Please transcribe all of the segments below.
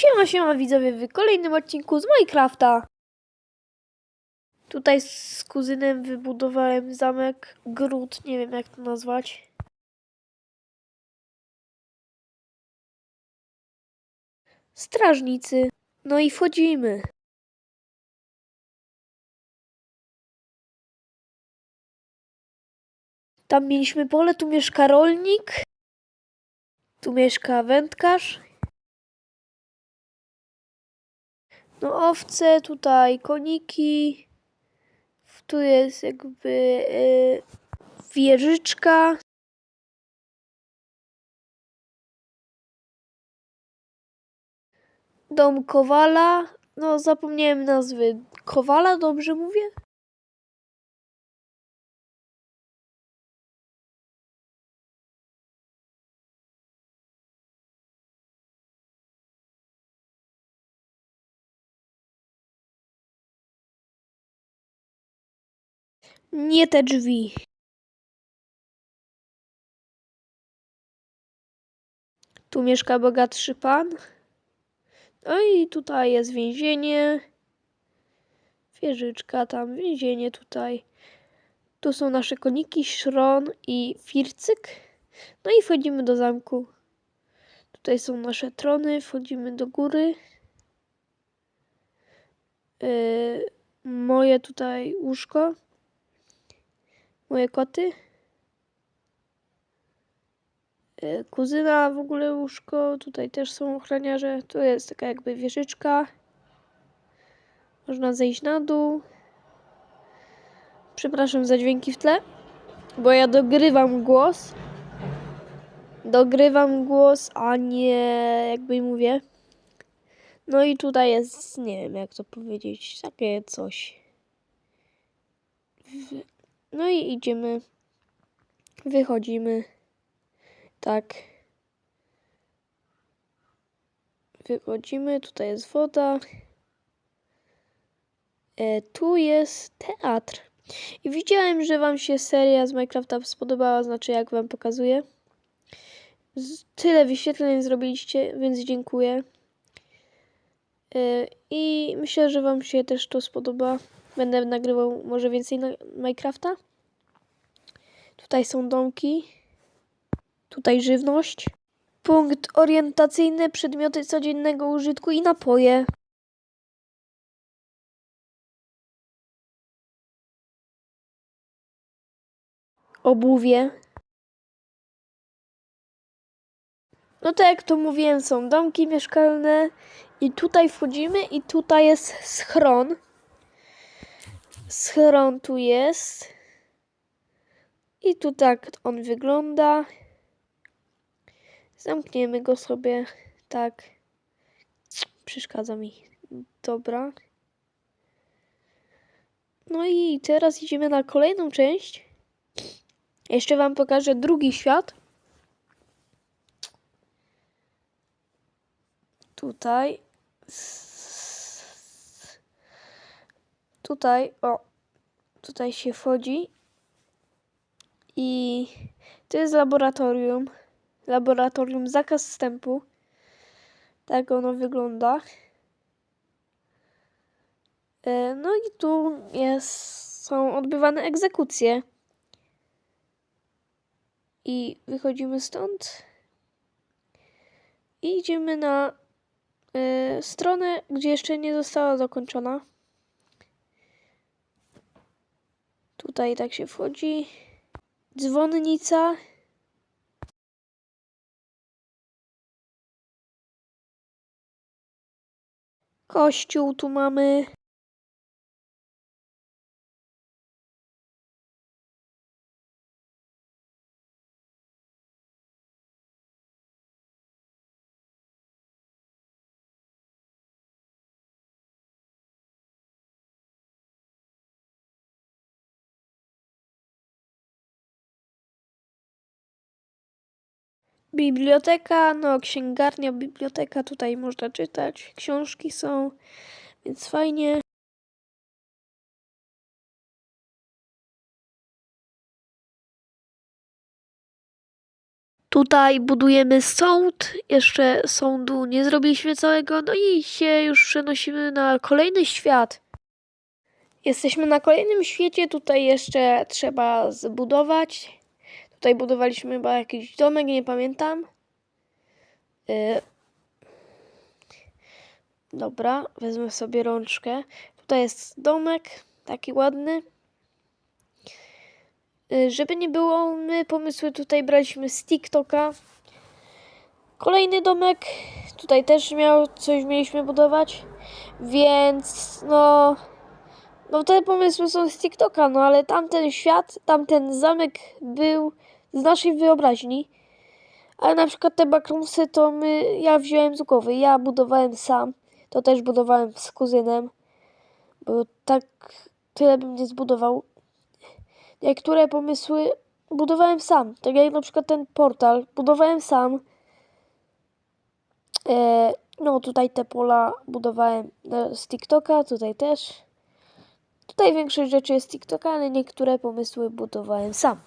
Siema, siema widzowie w kolejnym odcinku z Minecrafta. Tutaj z kuzynem wybudowałem zamek, gród, nie wiem jak to nazwać. Strażnicy. No i wchodzimy. Tam mieliśmy pole, tu mieszka rolnik. Tu mieszka wędkarz. No owce, tutaj koniki. Tu jest jakby y, wieżyczka. Dom Kowala. No zapomniałem nazwy. Kowala, dobrze mówię? Nie te drzwi. Tu mieszka bogatszy pan. No i tutaj jest więzienie. Wieżyczka tam, więzienie tutaj. Tu są nasze koniki, szron i fircyk. No i wchodzimy do zamku. Tutaj są nasze trony, wchodzimy do góry. Yy, moje tutaj łóżko. Moje koty. Yy, kuzyna w ogóle łóżko. Tutaj też są ochroniarze. Tu jest taka jakby wieżyczka. Można zejść na dół. Przepraszam za dźwięki w tle, bo ja dogrywam głos. Dogrywam głos, a nie jakby mówię. No i tutaj jest, nie wiem jak to powiedzieć, takie coś. No i idziemy, wychodzimy, tak. Wychodzimy, tutaj jest woda. E, tu jest teatr. I widziałem, że Wam się seria z Minecrafta spodobała, znaczy jak Wam pokazuję. Z, tyle wyświetleń zrobiliście, więc dziękuję. E, I myślę, że Wam się też to spodoba. Będę nagrywał może więcej na Minecrafta. Tutaj są domki. Tutaj żywność. Punkt orientacyjny, przedmioty codziennego użytku i napoje. Obuwie. No tak jak to mówiłem, są domki mieszkalne i tutaj wchodzimy i tutaj jest schron. Schron tu jest. I tu tak on wygląda. Zamkniemy go sobie tak. Przeszkadza mi. Dobra. No i teraz idziemy na kolejną część. Jeszcze wam pokażę drugi świat. Tutaj. Tutaj, o. Tutaj się wchodzi. I to jest laboratorium. Laboratorium zakaz wstępu. Tak ono wygląda. E, No i tu jest, są odbywane egzekucje. I wychodzimy stąd. I idziemy na e, stronę, gdzie jeszcze nie została dokończona. Tutaj tak się wchodzi. Dzwonnica. Kościół tu mamy. Biblioteka, no księgarnia, biblioteka, tutaj można czytać, książki są, więc fajnie. Tutaj budujemy sąd. Jeszcze sądu nie zrobiliśmy całego. No i się już przenosimy na kolejny świat. Jesteśmy na kolejnym świecie. Tutaj jeszcze trzeba zbudować. Tutaj budowaliśmy chyba jakiś domek, nie pamiętam. Y, Dobra, wezmę sobie rączkę. Tutaj jest domek, taki ładny. Y, Żeby nie było, my pomysły tutaj braliśmy z TikToka. Kolejny domek, tutaj też miał, coś mieliśmy budować, więc no, no te pomysły są z TikToka, no ale tamten świat, tamten zamek był z naszej wyobraźni. Ale na przykład te backroomsy to my, ja wziąłem z głowy, ja budowałem sam, to też budowałem z kuzynem, bo tak tyle bym nie zbudował. Niektóre pomysły budowałem sam, tak jak na przykład ten portal, budowałem sam. E, no tutaj te pola budowałem e, z TikToka, tutaj też. Tutaj większość rzeczy jest TikToka, ale niektóre pomysły budowałem sam.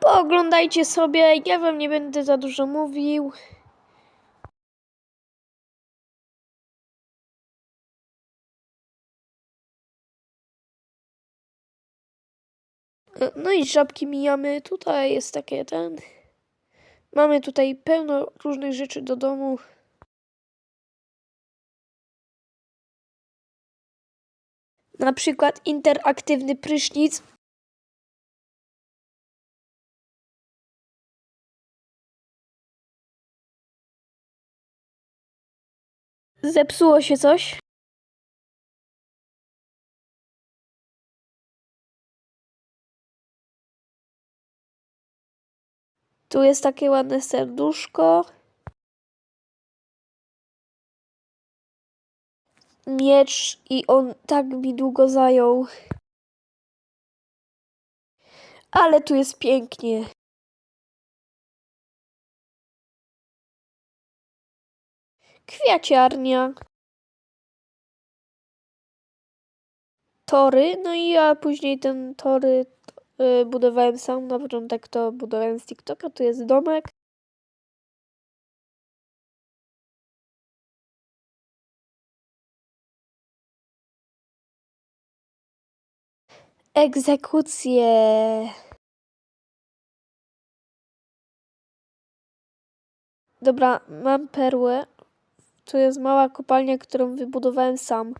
Pooglądajcie sobie, ja wam nie będę za dużo mówił. No i żabki mijamy. Tutaj jest takie ten. Mamy tutaj pełno różnych rzeczy do domu. Na przykład interaktywny prysznic. Zepsuło się coś? Tu jest takie ładne serduszko. Miecz i on tak mi długo zajął. Ale tu jest pięknie. Kwiaciarnia. Tory, no i ja później ten tory budowałem sam. Na początek to budowałem z TikToka. Tu jest domek. Egzekucje. Dobra, mam perłę. Tu jest mała kopalnia, którą wybudowałem sam.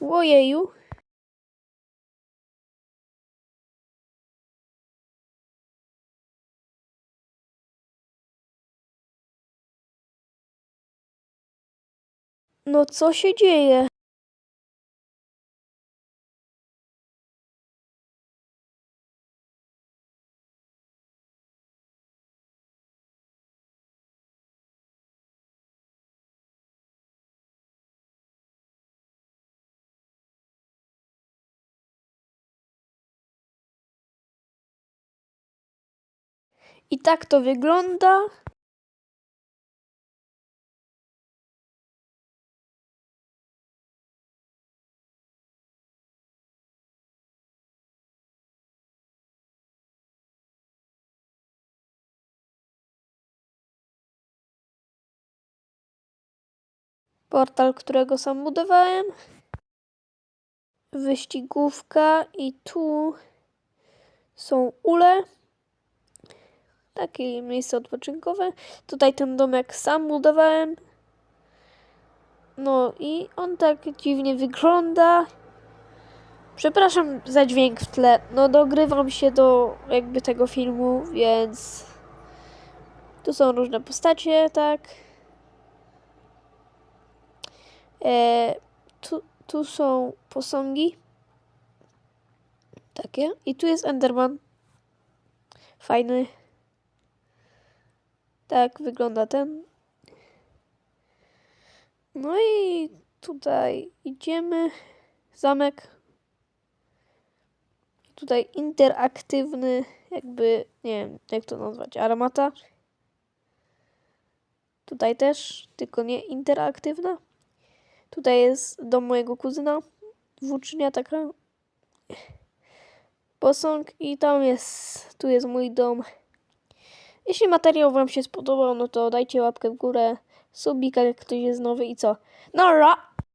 Ojeju. No co się dzieje? I tak to wygląda. Portal, którego sam budowałem. Wyścigówka i tu są ule. Takie miejsce odpoczynkowe. Tutaj ten domek sam budowałem. No i on tak dziwnie wygląda. Przepraszam za dźwięk w tle. No dogrywam się do jakby tego filmu, więc tu są różne postacie, tak. E, tu, tu są posągi. Takie. I tu jest Enderman. Fajny. Tak wygląda ten. No i tutaj idziemy. Zamek. Tutaj interaktywny, jakby, nie wiem, jak to nazwać, armata. Tutaj też, tylko nie interaktywna. Tutaj jest dom mojego kuzyna, włócznia taka. Posąg i tam jest, tu jest mój dom. Jeśli materiał Wam się spodobał, no to dajcie łapkę w górę, subika jak ktoś jest nowy i co? No ra!